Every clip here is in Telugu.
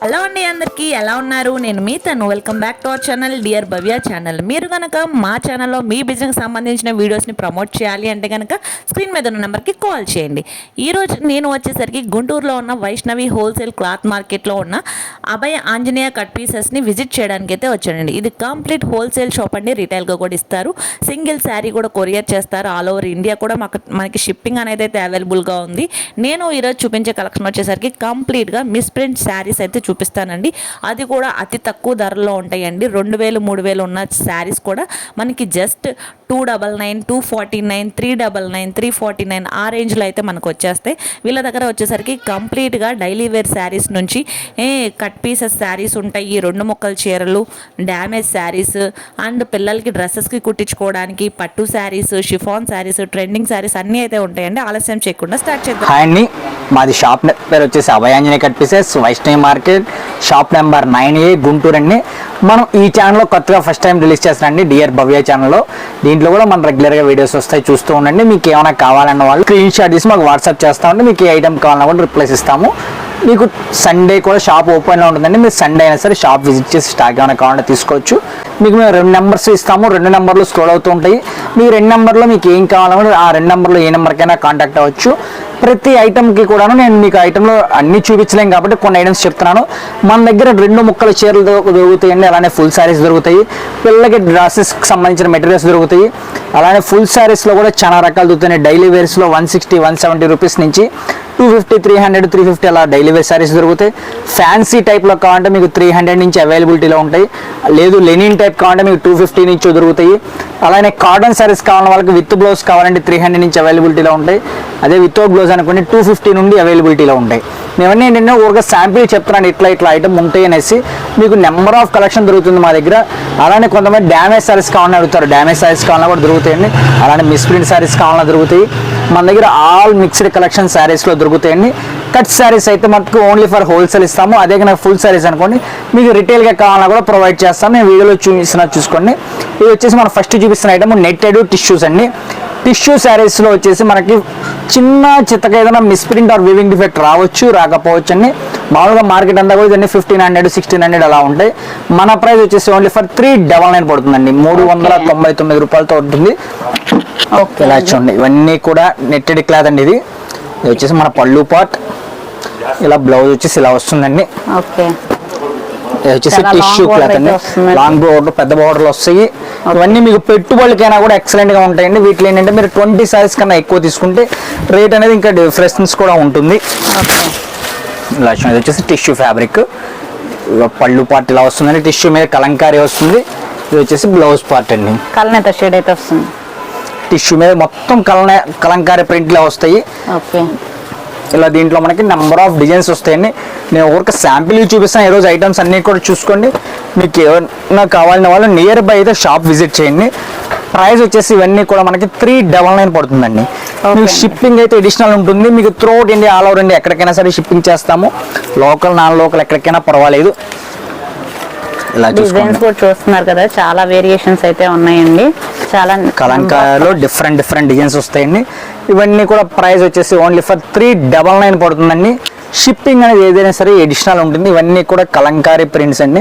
హలో అండి అందరికీ ఎలా ఉన్నారు? నేను మీ తను. Welcome back to our channel dear Bhavya channel మీరు కనుక మా ఛానల్లో మీ బిజినెస్ సంబంధించిన వీడియోస్ని ప్రమోట్ చేయాలి అంటే కనుక స్క్రీన్ మీద ఉన్న నెంబర్కి కాల్ చేయండి. ఈరోజు నేను వచ్చేసరికి గుంటూరులో ఉన్న వైష్ణవి హోల్సేల్ క్లాత్ మార్కెట్లో ఉన్న అభయ ఆంజనేయ కట్ పీసెస్ని విజిట్ చేయడానికి అయితే వచ్చానండి. ఇది కంప్లీట్ హోల్సేల్ షాప్ అండి. రిటైల్గా కూడా ఇస్తారు. సింగిల్ శారీ కూడా కొరియర్ చేస్తారు. ఆల్ ఓవర్ ఇండియా కూడా మాకు మనకి షిప్పింగ్ అనేది అయితే అవైలబుల్గా ఉంది. నేను ఈరోజు చూపించే కలెక్షన్ వచ్చేసరికి కంప్లీట్గా మిస్ ప్రింట్ శారీస్ అయితే చూపిస్తానండి. అది కూడా అతి తక్కువ ధరలో ఉంటాయండి. రెండు వేలు మూడు వేలు ఉన్న శారీస్ కూడా మనకి just two double nine two forty nine three double nine three forty nine ఆ రేంజ్లో అయితే మనకు వచ్చేస్తాయి. వీళ్ళ దగ్గర వచ్చేసరికి కంప్లీట్గా డైలీ వేర్ శారీస్ నుంచి కట్ పీసెస్ శారీస్ ఉంటాయి ఈ రెండు ముక్కల చీరలు డ్యామేజ్ శారీస్ అండ్ పిల్లలకి డ్రెస్సెస్కి కుట్టించుకోవడానికి పట్టు శారీస్ షిఫాన్ శారీస్ ట్రెండింగ్ శారీస్ అన్నీ అయితే ఉంటాయండి. ఆలస్యం చేయకుండా స్టార్ట్ చేద్దాం. హాయ్ అండి. మాది షాప్ పేరు వచ్చేసి Abhayanjaneya cut pieces Vaishnavi market. Shop number nine A Guntur అండి. మనం ఈ ఛానల్లో కొత్తగా ఫస్ట్ టైం రిలీజ్ చేస్తానండి డియర్ భవ్య ఛానల్లో దీంట్లో కూడా మనం రెగ్యులర్గా వీడియోస్ వస్తాయి చూస్తూ ఉండండి. మీకు ఏమైనా కావాలన్న వాళ్ళు స్క్రీన్ షాట్ తీసి మాకు వాట్సాప్ చేస్తా ఉంటే మీకు ఏ ఐటమ్ కావాలన్నా కూడా రిప్లైస్ ఇస్తాము. మీకు సండే కూడా షాప్ ఓపెన్లో ఉంటుందండి. మీరు సండే అయినా సరే షాప్ విజిట్ చేసి స్టాక్ ఏమైనా కావాలంటే తీసుకోవచ్చు. మీకు మేము రెండు నెంబర్స్ ఇస్తాము. రెండు నెంబర్లు స్క్రోల్ అవుతూ ఉంటాయి. మీ రెండు నెంబర్లో మీకు ఏం కావాలన్నా ఆ రెండు నెంబర్లో ఏ నెంబర్కైనా కాంటాక్ట్ అవ్వచ్చు. ప్రతి ఐటమ్కి కూడాను నేను మీకు ఐటెంలో అన్ని చూపించలేం కాబట్టి కొన్ని ఐటమ్స్ చెప్తున్నాను. మన దగ్గర రెండు ముక్కల చీరలు దొరుకుతాయండి. అలానే ఫుల్ శారీస్ దొరుకుతాయి. పిల్లలకి డ్రెస్సెస్కి సంబంధించిన మెటీరియల్స్ దొరుకుతాయి. అలానే ఫుల్ శారీస్లో కూడా చాలా రకాలు దొరుకుతాయి. Daily వేర్స్లో one sixty one seventy rupees నుంచి two fifty three hundred three fifty అలా డైలీ వేర్ శారీస్ దొరుకుతాయి. ఫ్యాన్సీ టైప్లో కావాలంటే మీకు త్రీ హండ్రెడ్ నుంచి అవైలబిలిటీలో ఉంటాయి. లేదు లెనిన్ టైప్ కావాలంటే మీకు టూ ఫిఫ్టీ నుంచి దొరుకుతాయి. అలానే కాటన్ శారీస్ కావాలని వాళ్ళకి విత్ బ్లౌజ్ కావాలంటే త్రీ హండ్రెడ్ నుంచి అవైలబిలిటీలో ఉంటాయి. అదే వితౌట్ బ్లౌజ్ అనుకోండి టూ ఫిఫ్టీ నుండి అవైలబిలిటీలో ఉంటాయి. మేమన్నీ ఏంటంటే ఒక శాంపిల్ చెప్తున్నాను ఇట్లా ఇట్లా ఐటమ్ ఉంటాయి అనేసి. మీకు నెంబర్ ఆఫ్ కలెక్షన్ దొరుకుతుంది మా దగ్గర. అలానే కొంతమంది డ్యామేజ్ శారీస్ కావాలని అడుగుతారు. డ్యామేజ్ శారీస్ కావాలన్నా కూడా దొరుకుతాయండి. అలానే మిస్ప్రింట్ శారీస్ కావాలన్నా దొరుకుతాయి. మన దగ్గర ఆల్ మిక్స్డ్ కలెక్షన్ శారీస్లో దొరుకుతాయండి. కట్ శారీస్ అయితే మనకు ఓన్లీ ఫర్ హోల్సేల్ ఇస్తాము. అదే కనుక ఫుల్ శారీస్ అనుకోండి మీకు రిటైల్గా కావాలన్నా కూడా ప్రొవైడ్ చేస్తాం. నేను వీడియోలో చూపిస్తున్నా చూసుకోండి. ఇది వచ్చేసి మనం ఫస్ట్ చూపిస్తున్న ఐటమ్ నెట్టెడ్ టిష్యూస్ అండి. టిష్యూ శారీస్లో వచ్చేసి మనకి చిన్న చిత్తక ఏదైనా మిస్ప్రింట్ ఆర్ వివింగ్ డిఫెక్ట్ రావచ్చు రాకపోవచ్చు అండి. మామూలుగా మార్కెట్ అంతా కూడా ఇవన్నీ ఫిఫ్టీన్ హండ్రెడ్ సిక్స్టీన్ హండ్రెడ్ అలా ఉంటాయి. మన ప్రైస్ వచ్చేసి only for three double nine పడుతుందండి. మూడు వందల తొంభై తొమ్మిది రూపాయలతో ఉంటుంది. ఓకే ఇలా చూడండి ఇవన్నీ కూడా నెట్టెడ్ క్లాత్ అండి ఇది. ఇది వచ్చేసి మన పళ్ళు పాట్ ఇలా బ్లౌజ్ వచ్చేసి ఇలా వస్తుందండి. ఓకే వచ్చేసి టిష్యూ క్లాత్ అండి. లాంగ్ బోర్డర్ పెద్ద బోర్డర్లు వస్తాయి. ఇవన్నీ మీకు పెట్టుబడులకైనా కూడా ఎక్సలెంట్గా ఉంటాయండి. వీటిలో ఏంటంటే మీరు ట్వంటీ సారీస్ కన్నా ఎక్కువ తీసుకుంటే రేట్ అనేది ఇంకా డిఫరెన్స్ కూడా ఉంటుంది. చూడండి. ఇది వచ్చేసి టిష్యూ ఫ్యాబ్రిక్ పళ్ళు పార్ట్ ఇలా వస్తుందండి. టిష్యూ మీద కలంకారీ వస్తుంది. ఇది వచ్చేసి బ్లౌజ్ పార్ట్ అండి. కలర్ ఎంత షేడ్ అయితే వస్తుంది. టిష్యూ మీద మొత్తం కలన కలంకారీ ప్రింట్లా వస్తాయి. ఓకే ఇలా దీంట్లో మనకి నెంబర్ ఆఫ్ డిజైన్స్ వస్తాయండి. నేను ఒక శాంపిల్ చూపిస్తాను ఈరోజు ఐటమ్స్ అన్నీ కూడా చూసుకోండి. మీకు ఏమన్నా కావాలన్న వాళ్ళు నియర్ బై అయితే షాప్ విజిట్ చేయండి. ప్రైస్ వచ్చేసి ఇవన్నీ కూడా మనకి త్రీ డబల్ నైన్ పడుతుందండి. మీకు షిప్పింగ్ అయితే అడిషనల్ ఉంటుంది. మీకు throughout India all over India ఎక్కడికైనా సరే షిప్పింగ్ చేస్తాము. లోకల్ నాన్ లోకల్ ఎక్కడికైనా పర్వాలేదు. ఇలా డిజైన్స్ కూడా చూస్తున్నారు కదా చాలా వేరియేషన్స్ అయితే ఉన్నాయండి. చాలా కలంకాయలో డిఫరెంట్ డిఫరెంట్ డిజైన్స్ వస్తాయండి. ఇవన్నీ కూడా ప్రైస్ వచ్చేసి only for three double nine పడుతుందండి. షిప్పింగ్ అనేది ఏదైనా సరే ఎడిషనల్ ఉంటుంది. ఇవన్నీ కూడా కలంకారీ ప్రింట్స్ అండి.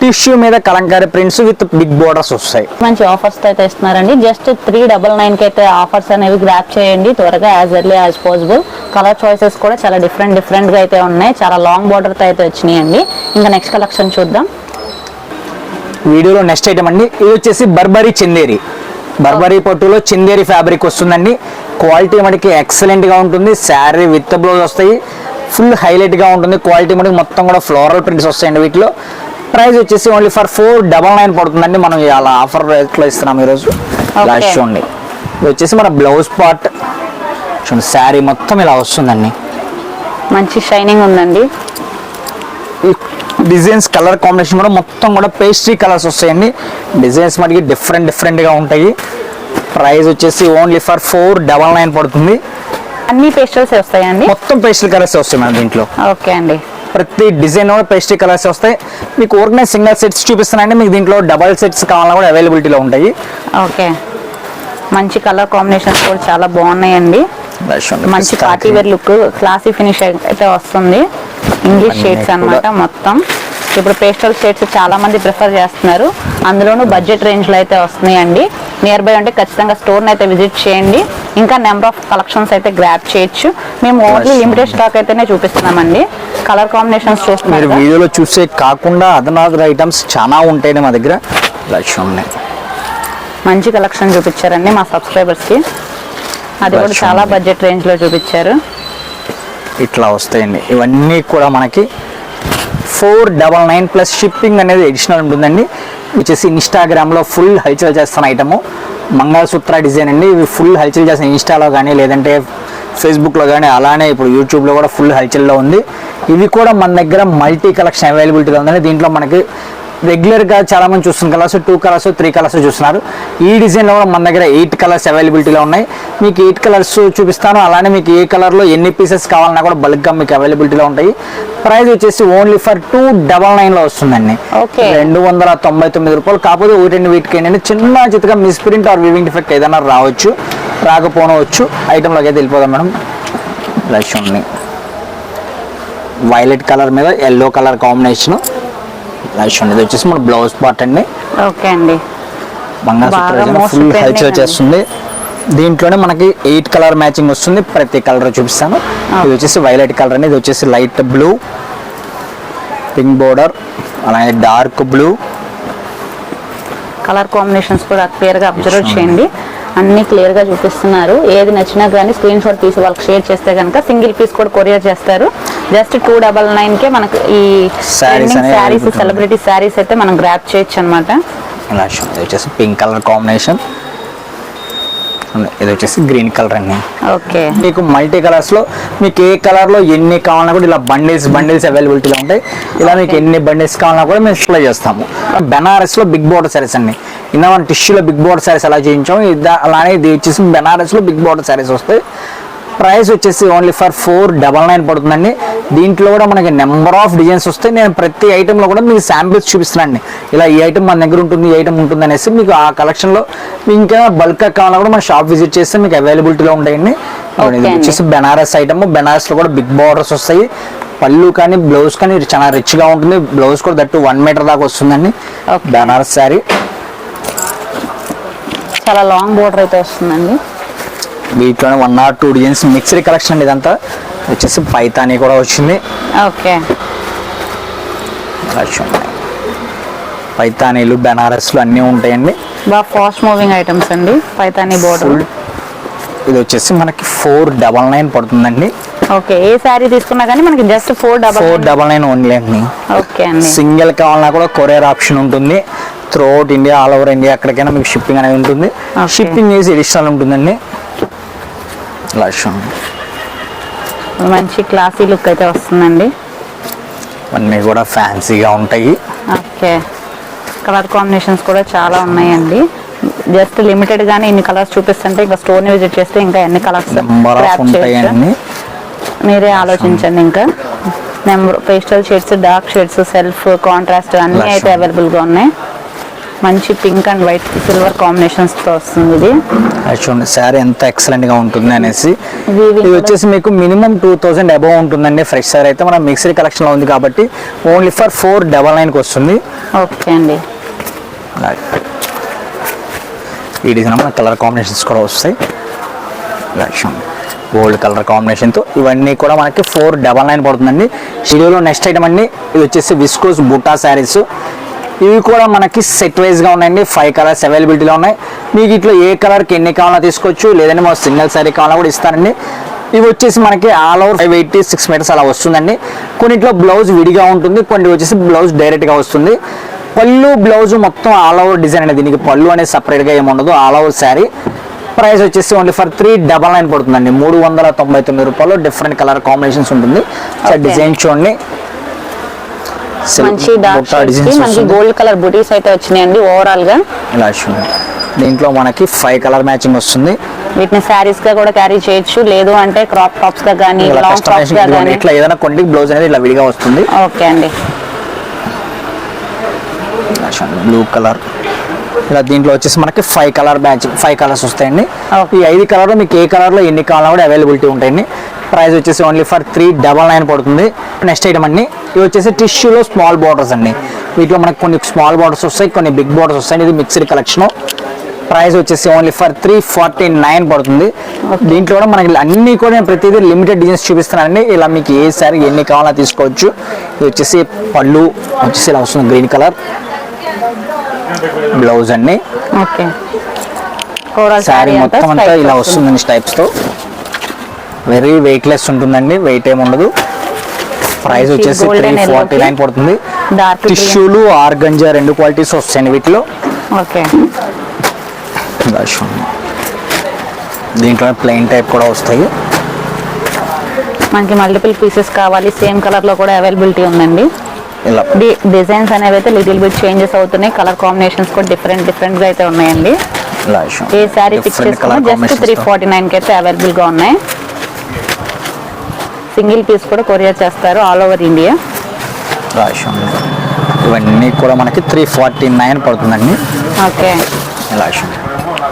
టిష్యూ మీద Kalamkari prints with big borders వస్తాయి. మంచి ఆఫర్స్ అయితే ఇస్తున్నారండి. జస్ట్ త్రీ డబల్ నైన్కి అయితే ఆఫర్స్ అనేవి గ్రాప్ చేయండి. త్వరగా as early as possible colour choices కూడా చాలా డిఫరెంట్ డిఫరెంట్గా అయితే ఉన్నాయి. చాలా లాంగ్ బార్డర్ అయితే వచ్చినాయండి. ఇంకా నెక్స్ట్ కలెక్షన్ చూద్దాం. వీడియోలో నెక్స్ట్ ఐటమ్ అండి. ఇది వచ్చేసి బర్బరీ చందేరి బర్బరీ పట్టులో చందేరి ఫ్యాబ్రిక్ వస్తుందండి. క్వాలిటీ మనకి ఎక్సలెంట్గా ఉంటుంది. శారీ విత్ బ్లౌజ్ వస్తాయి. ఫుల్ హైలైట్గా ఉంటుంది. క్వాలిటీ మనకి మొత్తం కూడా ఫ్లోరల్ ప్రింట్స్ వస్తాయండి వీటిలో. ప్రైస్ వచ్చేసి only for four double nine పడుతుందండి. మనం అలా ఆఫర్ రేట్లో ఇస్తున్నాం ఈరోజు. Okay. చూడండి ఇది వచ్చేసి మన బ్లౌజ్ పార్ట్ చూడండి శారీ మొత్తం ఇలా వస్తుందండి. మంచి షైనింగ్ ఉందండి. డిజైన్స్ కలర్ కాంబినేషన్ కూడా మొత్తం కూడా పేస్ట్రీ కలర్స్ వస్తాయండి. డిజైన్స్ మనకి డిఫరెంట్ డిఫరెంట్గా ఉంటాయి. ప్రైస్ వచ్చేసి only for four double nine పడుతుంది. అన్ని పేస్టల్స్ వస్తాయండి మొత్తం పేస్ట్రీ కలర్స్ వస్తాయి మన దీంట్లో. ఓకే అండి. ప్రతి డిజైన్ కూడా పేస్ట్రీ కలర్స్ వస్తాయి. మీకు ఊరికనే సింగిల్ సెట్స్ చూపిస్తున్నాయండి మీకు దీంట్లో డబల్ సెట్స్ కావాలన్నా కూడా అవైలబిలిటీలో ఉంటాయి. ఓకే. మంచి కలర్ కాంబినేషన్స్ కూడా చాలా బాగున్నాయండి. మంచి party wear look classy finish అయితే వస్తుంది. ఇంగ్లీష్ షేడ్స్ అన్నమాట కూడా. మొత్తం. ఇప్పుడు పేస్టల్ షేడ్స్ చాలా మంది ప్రిఫర్ చేస్తున్నారు. అందులోనూ బడ్జెట్ రేంజ్లో అయితే వస్తున్నాయండి. నియర్ బై అంటే ఖచ్చితంగా స్టోర్ అయితే విజిట్ చేయండి. ఇంకా నెంబర్ ఆఫ్ కలెక్షన్స్ అయితే గ్రాప్ చేయొచ్చు. మేము ఓన్లీ. లిమిటెడ్ స్టాక్ అయితేనే చూపిస్తున్నామండి. కలర్ కాంబినేషన్స్ చూస్తున్నారు? వీడియోలో చూసే కాకుండా అదనదర్ ఐటమ్స్ చాలా ఉంటాయి మా దగ్గర. మంచి కలెక్షన్ చూపించారండి మా సబ్స్క్రైబర్స్కి. అది కూడా. చాలా బడ్జెట్ రేంజ్లో చూపించారు. ఇట్లా వస్తాయండి. ఇవన్నీ కూడా మనకి four double nine plus shipping అనేది ఎడిషనల్ ఉంటుందండి. వచ్చేసి ఇన్స్టాగ్రామ్లో ఫుల్ హల్చల్ చేస్తున్న ఐటము మంగళసూత్ర డిజైన్ అండి. ఇవి ఫుల్ హల్చల్ చేస్తున్న ఇన్స్టాలో కానీ లేదంటే ఫేస్బుక్లో కానీ అలానే ఇప్పుడు యూట్యూబ్లో కూడా ఫుల్ హల్చల్లో ఉంది. ఇవి కూడా మన దగ్గర మల్టీ కలెక్షన్ అవైలబిలిటీలో ఉందండి. దీంట్లో మనకి రెగ్యులర్గా చాలా మంది చూస్తున్న colours two colours three colours చూస్తున్నారు. ఈ డిజైన్లో కూడా మన దగ్గర ఎయిట్ కలర్స్ అవైలబిలిటీలో ఉన్నాయి. మీకు ఎయిట్ కలర్స్ చూపిస్తాను. అలానే మీకు ఏ కలర్లో ఎన్ని పీసెస్ కావాలన్నా కూడా బల్క్గా మీకు అవైలబిలిటీలో ఉంటాయి. ప్రైస్ వచ్చేసి ఓన్లీ ఫర్ టూ డబల్ నైన్లో వస్తుందండి. రెండు వందల తొంభై తొమ్మిది రూపాయలు. కాకపోతే ఒకటి రెండు వీటికి ఏంటంటే చిన్న చిత్తగా మిస్ప్రింట్ ఆర్ వివింగ్ డిఫెక్ట్ ఏదైనా రావచ్చు. రాకపోనవచ్చు. ఐటెంలోకి అయితే వెళ్ళిపోదాం మేడం. లైక్ చూడండి వైలెట్ కలర్ మీద ఎల్లో కలర్ కాంబినేషన్ లైక్ చూడండి ఇది వచ్చేసి మన బ్లౌజ్ పార్ట్ అండి. ఓకే అండి. మంగళసూత్ర బాగా most ఫుల్ trending హల్చల్ అండి. చేస్తుంది దీంట్లోనే మనకి ఎయిట్ కలర్ మ్యాచింగ్ వస్తుంది. ప్రతి కలర్ చూపిస్తాను. ఇది వచ్చేసి వైలెట్ కలర్ అండి. ఇది వచ్చేసి లైట్ బ్లూ పింక్ బోర్డర్ అలాగే డార్క్ బ్లూ. కలర్ కాంబినేషన్స్ కూడా క్లియర్గా అబ్జర్వ్ చేయండి. అన్ని క్లియర్గా చూపిస్తున్నారు. ఏది నచ్చినా కానీ స్క్రీన్ షాట్ తీసి వాళ్ళకి షేర్ చేస్తే కనుక సింగిల్ పీస్ కూడా కొరియర్ చేస్తారు. జస్ట్ టూ డబల్ నైన్ కే మనకి ఈ శారీస్ సెలబ్రిటీ శారీస్ అయితే మనం గ్రాప్ చేయొచ్చు అనమాట ఇలా వచ్చేసి పింక్ కలర్ కాంబినేషన్ ఇది వచ్చేసి గ్రీన్ కలర్ అండి. ఓకే. మీకు మల్టీ కలర్స్లో మీకు ఏ కలర్లో ఎన్ని కావాలన్నా కూడా ఇలా బండిల్స్ బండిల్స్ అవైలబిలిటీలో ఉంటాయి. ఇలా మీకు ఎన్ని బండిల్స్ కావాలన్నా కూడా మేము సప్లై చేస్తాము. బెనారస్లో బిగ్ బోర్డర్ సారీస్ అండి. ఇందా మనం టిష్యూలో బిగ్ బోర్డర్ సారీస్ ఎలా చేయించాం ఇది- అలానే ఇది వచ్చేసి బెనారస్లో బిగ్ బోర్డర్ సారీస్ వస్తాయి. ప్రైస్ వచ్చేసి only for four double nine పడుతుందండి. దీంట్లో కూడా మనకి నెంబర్ ఆఫ్ డిజైన్స్ వస్తాయి. నేను ప్రతి ఐటెంలో కూడా మీకు శాంపిల్స్ చూపిస్తున్నాను ఇలా ఈ ఐటమ్ మన దగ్గర ఉంటుంది ఈ ఐటమ్ ఉంటుంది అనేసి మీకు ఆ కలెక్షన్లో ఇంకా బల్క్ కావాలన్నా కూడా మన షాప్ విజిట్ చేస్తే మీకు అవైలబిలిటీలో ఉంటాయండి. ఇది. వచ్చేసి బెనారస్ ఐటమ్ బెనారస్లో కూడా బిగ్ బార్డర్స్ వస్తాయి. పళ్ళు కానీ బ్లౌజ్ కానీ చాలా రిచ్గా ఉంటుంది. బ్లౌజ్ కూడా దట్టు వన్ మీటర్ దాకా వస్తుందండి. బెనారస్ శారీ చాలా లాంగ్ బోర్డర్ అయితే వస్తుందండి. వీటిలోనే one or two designs mixed collection అండి ఇదంతా వచ్చేసి పైతానీ కూడా వచ్చింది. ఓకే. పైతానీలు బెనారస్లు అన్నీ ఉంటాయండి. బాగా ఫాస్ట్ మూవింగ్ ఐటమ్స్ అండి. పైతానీ బోర్డర్ ఇది వచ్చేసి మనకి ఫోర్ డబల్ నైన్ పడుతుందండి. ఓకే. ఏ శారీ తీసుకున్నా కానీ మనకి just four double four double nine only అండి. ఓకే అండి. సింగిల్ కావాలన్నా కూడా కొరియర్ ఆప్షన్ ఉంటుంది. Throughout India all over India ఎక్కడికైనా మీకు షిప్పింగ్ అనేది ఉంటుంది. షిప్పింగ్ చేసి ఎడిషనల్ ఉంటుందండి. చూడండి. మంచి క్లాసీ లుక్ అయితే వస్తుందండి. అన్నీ కూడా ఫ్యాన్సీగా ఉంటాయి. ఓకే. కలర్ కాంబినేషన్స్ కూడా చాలా ఉన్నాయండి. జస్ట్ లిమిటెడ్ గానే ఇన్ని కలర్స్ చూపిస్తుంటే ఇంకా స్టోర్ని విజిట్ చేస్తే ఇంకా ఎన్ని కలర్స్ మీరే ఆలోచించండి ఇంకా. Number pastel shades dark shades self contrast అన్ని అయితే ఉంది. అవైలబుల్గా ఉన్నాయి. మంచి పింక్ అండ్ వైట్ సిల్వర్ కాంబినేషన్స్తో వస్తుంది ఇది. చూడండి శారీ ఎంత ఎక్సలెంట్గా ఉంటుంది అనేసి. ఇది వచ్చేసి మీకు మినిమం టూ థౌసండ్ అబౌవ్ ఉంటుందండి ఫ్రెష్ సారీ అయితే. మన మిక్సర్ కలెక్షన్లో ఉంది కాబట్టి ఓన్లీ ఫర్ ఫోర్ డబల్ నైన్కి వస్తుంది. ఓకే అండి. ఈ డిజైన్ మన కలర్ కాంబినేషన్స్ కూడా వస్తాయి. గోల్డ్ కలర్ కాంబినేషన్తో ఇవన్నీ కూడా మనకి ఫోర్ డబల్ నైన్ పడుతుందండి. వీడియోలో నెక్స్ట్ ఐటమ్ అండి ఇది వచ్చేసి విస్కోస్ బుట్టా శారీస్. ఇవి కూడా మనకి సెట్ వైజ్గా ఉన్నాయండి. ఫైవ్ కలర్స్ అవైలబిలిటీలో ఉన్నాయి. మీకు ఇట్లా ఏ కలర్కి ఎన్ని కావాలో తీసుకోవచ్చు. లేదంటే మా సింగిల్ శారీ కావాలో కూడా ఇస్తారండి ఇవి వచ్చేసి మనకి all over five eighty six metres అలా వస్తుందండి. కొన్నిట్లో బ్లౌజ్ విడిగా ఉంటుంది. కొన్ని వచ్చేసి బ్లౌజ్ డైరెక్ట్గా వస్తుంది. పళ్ళు బ్లౌజ్ మొత్తం ఆల్ ఓవర్ డిజైన్ అనేది దీనికి పళ్ళు అనేది సపరేట్గా ఏమి ఉండదు. ఆల్ ఓవర్ శారీ ప్రైస్ వచ్చేసి only for three double nine పడుతుందండి. మూడు వందల తొంభై తొమ్మిది రూపాయలు డిఫరెంట్ కలర్ కాంబినేషన్స్ ఉంటుంది. డిజైన్ చూడండి. మంచి మనకి. గోల్డ్ కలర్ బుటీస్ అయితే వచ్చినాయండి ఓవరాల్గా. ఇలా దీంట్లో మనకి ఫైవ్ కలర్ మ్యాచింగ్ వస్తుంది. వీటిని శారీస్గా కూడా క్యారీ చేయొచ్చు. లేదు అంటే క్రాప్ టాప్స్గా కానీ లాంగ్ టాప్స్గా. కానీ. ఇట్లా ఏదైనా కొన్ని బ్లౌజ్ అనేది ఇలా విడిగా వస్తుంది. ఓకే అండి. బ్లూ కలర్ ఇలా దీంట్లో వచ్చేసి మనకి five colour matching five colours వస్తాయండి. ఈ ఐదు కలర్లో మీకు ఏ కలర్లో ఎన్ని కావాలన్నా కూడా అవైలబిలిటీ ఉంటాయండి. ప్రైస్ వచ్చేసి only for three double nine పడుతుంది. నెక్స్ట్ ఐటమ్ అండి ఇవి వచ్చేసి టిష్యూలో స్మాల్ బార్డర్స్ అండి. వీటిలో మనకి కొన్ని స్మాల్ బార్డర్స్ వస్తాయి కొన్ని బిగ్ బార్డర్స్ వస్తాయి. ఇది మిక్స్డ్ కలెక్షన్ ప్రైస్ వచ్చేసి only for three forty nine పడుతుంది. దీంట్లో కూడా మనకి అన్ని కూడా నేను ప్రతిదీ లిమిటెడ్ డిజైన్స్ చూపిస్తున్నానండి. ఇలా మీకు ఏ సారీ ఎన్ని కావాలో తీసుకోవచ్చు. ఇది వచ్చేసి పళ్ళు వచ్చేసి ఇలా వస్తుంది గ్రీన్ కలర్ బ్లౌజ్ అండి. శారీ మొత్తం అంతా ఇలా వస్తుందండి టైప్స్తో. వెరీ వెయిట్ లెస్ ఉంటుందండి. వెయిట్ ఏమి ఉండదు. ప్రైస్ వచ్చేసి త్రీ ఫార్టీ నైన్ పడుతుంది. టిష్యూలు ఆర్గంజా రెండు క్వాలిటీస్ వస్తాయండి వీటిలో. ఓకే. దీంట్లో ప్లెయిన్ టైప్ కూడా వస్తాయి. మనకి మల్టిపుల్ పీసెస్ కావాలి. సేమ్ కలర్లో కూడా అవైలబిలిటీ ఉందండి. డిజైన్స్ అనేవి అయితే లిటిల్ బిట్ చేంజెస్ అవుతున్నాయి. కలర్ కాంబినేషన్స్ కూడా డిఫరెంట్ డిఫరెంట్గా అయితే ఉన్నాయండి. ఏ శారీ పిక్ చేసుకున్నా కలర్ జస్ట్ త్రీ ఫార్టీ నైన్కి అయితే అవైలబుల్గా ఉన్నాయి. సింగిల్ పీస్ కూడా కొరియర్ చేస్తారు ఆల్ ఓవర్ ఇండియా. ఇవన్నీ కూడా మనకి త్రీ ఫార్టీ నైన్ పడుతుందండి. ఓకే.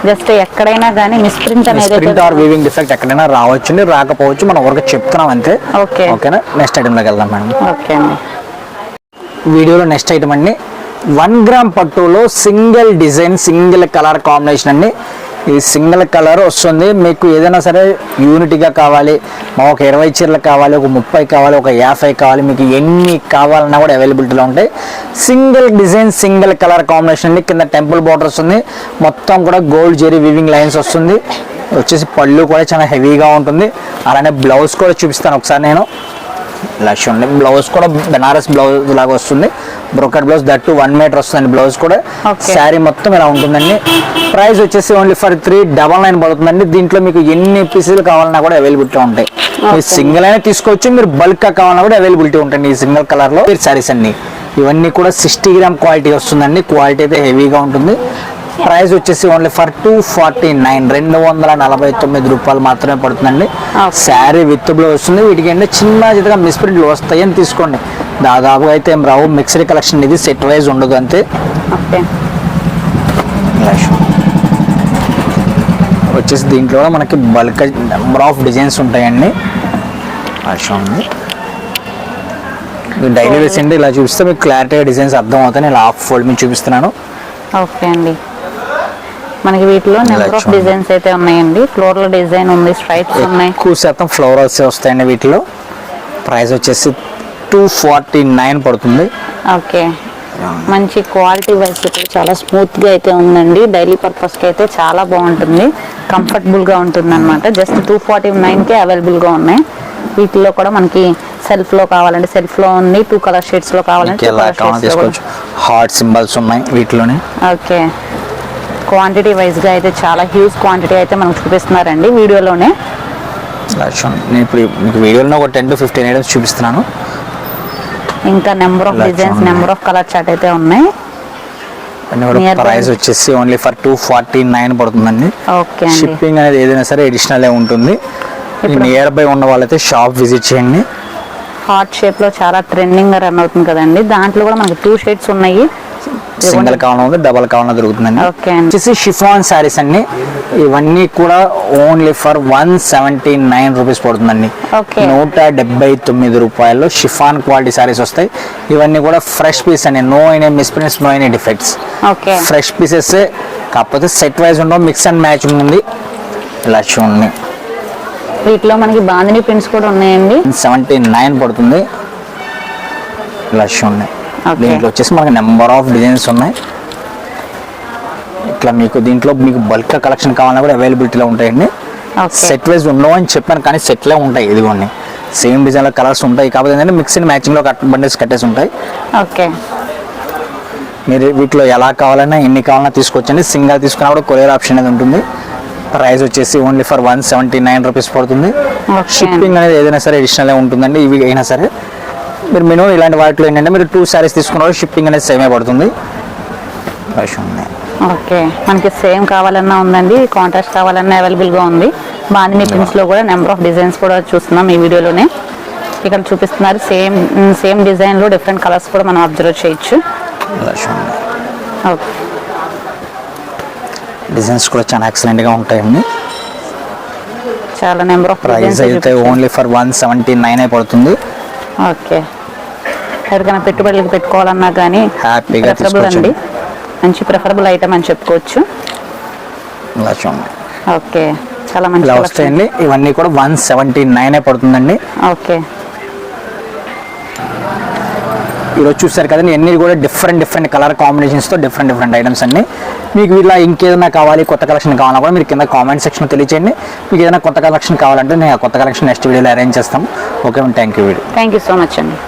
జస్ట్ ఎక్కడైనా కానీ మిస్ప్రింట్ అనేది ప్రింట్ ఆర్ వీవింగ్ డిఫెక్ట్ ఎక్కడైనా రావచ్చు రాకపోవచ్చు మనం వరకు చెప్తున్నాం అంతే. ఓకే. ఓకేనా? నెక్స్ట్ ఐటెంలోకి వెళ్దాం మేడం. ఓకే అండి. వీడియోలో నెక్స్ట్ ఐటమ్ అండి. వన్ గ్రామ్ పట్టులో single design single colour combination అండి. ఈ సింగిల్ కలర్ వస్తుంది. మీకు ఏదైనా సరే యూనిటీగా కావాలి. మా ఒక ఇరవై చీరలు కావాలి ఒక ముప్పై కావాలి ఒక యాభై కావాలి మీకు ఎన్ని కావాలన్నా కూడా అవైలబిలిటీలో ఉంటాయి. Single design single colour combination అండి. కింద టెంపుల్ బార్డర్ వస్తుంది. మొత్తం కూడా గోల్డ్ జెరీ వివింగ్ లైన్స్ వస్తుంది. వచ్చేసి పళ్ళు కూడా చాలా హెవీగా ఉంటుంది. అలానే బ్లౌజ్ కూడా చూపిస్తాను ఒకసారి నేను. ఇలా చూడండి బ్లౌజ్ కూడా బెనారస్ బ్లౌజ్ లాగా వస్తుంది. బ్రోకెట్ బ్లౌజ్ దట్టు వన్ మీటర్ వస్తుంది బ్లౌజ్ కూడా. శారీ మొత్తం ఇలా ఉంటుందండి. ప్రైస్ వచ్చేసి only for three double nine పడుతుందండి. దీంట్లో మీకు ఎన్ని పీసులు కావాలన్నా కూడా అవైలబిలిటీ ఉంటాయి. మీరు సింగిల్ అయినా తీసుకోవచ్చు. మీరు బల్క్గా కావాలన్నా కూడా అవైలబిలిటీ ఉంటుంది ఈ సింగిల్ కలర్లో. శారీస్ అన్ని. ఇవన్నీ కూడా సిక్స్టీ గ్రామ్ క్వాలిటీ వస్తుందండి. క్వాలిటీ అయితే హెవీగా ఉంటుంది. ప్రైస్ వచ్చేసి only for two forty nine రెండు వందల నలభై తొమ్మిది రూపాయలు మాత్రమే పడుతుందండి. శారీ విత్ బ్లౌజ్ వస్తుంది. వీటికి ఏంటంటే చిన్న చిన్నగా మిస్ప్రింట్లు వస్తాయి అని తీసుకోండి. దాదాపుగా అయితే ఏం రావు. మిక్స్డ్ కలెక్షన్ ఇది. సెట్ వైజ్ ఉండదు అంతే. ఇలా వచ్చేసి దీంట్లో మనకి బల్క్ నెంబర్ ఆఫ్ డిజైన్స్ ఉంటాయండి. చూడండి డైలీ వేస్ అండి ఇలా చూపిస్తే మీకు క్లారిటీగా డిజైన్స్ అర్థం అవుతాయి నేను హాఫ్ ఫోల్డ్ మీద చూపిస్తున్నాను. ఓకే అండి. మనకి వీటిలో నెంబర్ ఆఫ్. డిజైన్స్ అయితే ఉన్నాయండి. ఫ్లోరల్ డిజైన్ ఉంది స్ట్రైప్స్ ఉన్నాయి. ఎక్కువ శాతం ఫ్లవరల్స్ వస్తాయండి వీటిలో. ప్రైస్ వచ్చేసి టూ ఫార్టీ నైన్ పడుతుంది. ఓకే. మంచి క్వాలిటీ వైజ్ అయితే చాలా స్మూత్గా అయితే ఉందండి. డైలీ పర్పస్కి అయితే చాలా బాగుంటుంది. కంఫర్టబుల్గా ఉంటుంది అనమాట జస్ట్ టూ ఫార్టీ నైన్ కే అవైలబుల్గా ఉన్నాయి. వీటిలో కూడా మనకి సెల్ఫ్లో కావాలంటే సెల్ఫ్లో ఉంది టూ కలర్ షేడ్స్లో కావాలంటే హార్ట్ సింబల్స్ ఉన్నాయి వీటిలోనే. ఓకే. క్వాంటిటీ వైజ్గా అయితే చాలా హ్యూజ్ క్వాంటిటీ అయితే మనకు చూపిస్తున్నారండి వీడియోలోనే. నేను ఇప్పుడు మీకు వీడియోలో ఒక టెన్ టు ఫిఫ్టీన్ ఐటమ్స్ చూపిస్తున్నాను. ఇంకా number of designs. Number of colour chart అయితే ఉన్నాయి. ప్రైస్ వచ్చేసి only for two forty nine పడుతుందండి ఓకే షిప్పింగ్ అనేది ఏదైనా సరే అడిషనల్ ఉంటుంది. నియర్ బై ఉన్న వాళ్ళైతే షాప్ విజిట్ చేయండి. హార్ట్ షేప్లో చాలా ట్రెండింగ్గా రన్ అవుతుంది కదండి. దాంట్లో కూడా మనకి టూ షేడ్స్ ఉన్నాయి. సింగిల్ కావాలన్నా ఉంది డబల్ కావాలన్నా దొరుకుతుందండి. అండి. వచ్చేసి షిఫాన్ శారీస్ అన్ని ఇవన్నీ కూడా only for one seventy nine rupees పడుతుందండి. నూట డెబ్బై తొమ్మిది రూపాయల్లో షిఫాన్ క్వాలిటీ శారీస్ వస్తాయి. ఇవన్నీ కూడా ఫ్రెష్ పీస్ అండి. నో అయిన మిస్ప్రింట్స్ నో అయిన డిఫెక్ట్స్ ఓకే. ఫ్రెష్ పీసెస్ కాకపోతే సెట్ వైజ్ ఉండవు మిక్స్ అండ్ మ్యాచ్ ఉంది. ఇలా చూడండి. వీటిలో మనకి బాందిని ప్రింట్స్ కూడా ఉన్నాయండి. సెవెంటీ నైన్ పడుతుంది. ఇలా చూడండి. దీంట్లో వచ్చేసి మనకి నెంబర్ ఆఫ్ డిజైన్స్ ఉన్నాయి. ఇట్లా మీకు దీంట్లో మీకు బల్క్ కలెక్షన్ కావాలన్నా కూడా అవైలబిలిటీలో ఉంటాయండి. సెట్ వైజ్ ఉండవు అని చెప్పాను కానీ సెట్లే ఉంటాయి ఇదిగోండి. సేమ్ డిజైన్లో కలర్స్ ఉంటాయి కాకపోతే ఏంటంటే మిక్స్ అండ్ మ్యాచింగ్లో కట్ బండిల్స్ కట్టేసి ఉంటాయి. ఓకే మీరు వీటిలో ఎలా కావాలన్నా ఎన్ని కావాలన్నా తీసుకోవచ్చండి సింగల్ తీసుకున్నా కూడా కొరియర్ ఆప్షన్ అనేది ఉంటుంది. ప్రైస్ వచ్చేసి only for one seventy nine rupees పడుతుంది షిప్పింగ్ అనేది ఏదైనా సరే అడిషనల్ ఉంటుందండి. ఇవి అయినా సరే మీరు మినిమం ఇలాంటి వాటిలో ఏంటంటే మీరు టూ సారీస్ తీసుకున్నారు షిప్పింగ్ అనేది సేమే పడుతుంది. ఓకే. మనకి సేమ్ కావాలన్నా ఉందండి కాంట్రాస్ట్ కావాలన్నా అవైలబుల్గా ఉంది. బాందిని ప్రింట్స్లో కూడా నెంబర్ ఆఫ్ డిజైన్స్ కూడా చూస్తున్నాం ఈ వీడియోలోనే. ఇక్కడ చూపిస్తున్నారు సేమ్ సేమ్ డిజైన్లో డిఫరెంట్ కలర్స్ కూడా మనం అబ్జర్వ్ చేయొచ్చు. ఓకే. డిజైన్స్ కూడా చాలా ఎక్సలెంట్గా ఉంటాయండి. చాలా నెంబర్ ఆఫ్ ప్రైస్ అయితే only for one seventy nine పడుతుంది. ఓకే. ఎవరికైనా పెట్టుబడులకు పెట్టుకోవాలన్నా కానీ ప్రిఫరబుల్ అండి. మంచి ప్రిఫరబుల్ ఐటమ్ అని చెప్పుకోవచ్చు. ఓకే. చాలా మంచి ఇలా. వస్తాయండి. ఇవన్నీ కూడా వన్ సెవెంటీ నైన్ పడుతుందండి. ఓకే. ఈరోజు చూస్తారు కదండి అన్ని కూడా డిఫరెంట్ డిఫరెంట్ కలర్ కాంబినేషన్స్తో డిఫరెంట్ డిఫరెంట్ ఐటమ్స్ అన్ని మీకు ఇలా ఇంకేదైనా కావాలి కొత్త కలెక్షన్ కావాలన్నా కూడా మీరు కింద కామెంట్ సెక్షన్ తెలియచేయండి. మీకు ఏదైనా కొత్త కలెక్షన్ కావాలంటే నేను ఆ కొత్త కలెక్షన్ నెక్స్ట్ వీడియోలో అరేంజ్ చేస్తాం. Okay thank you video thank you so much అండి.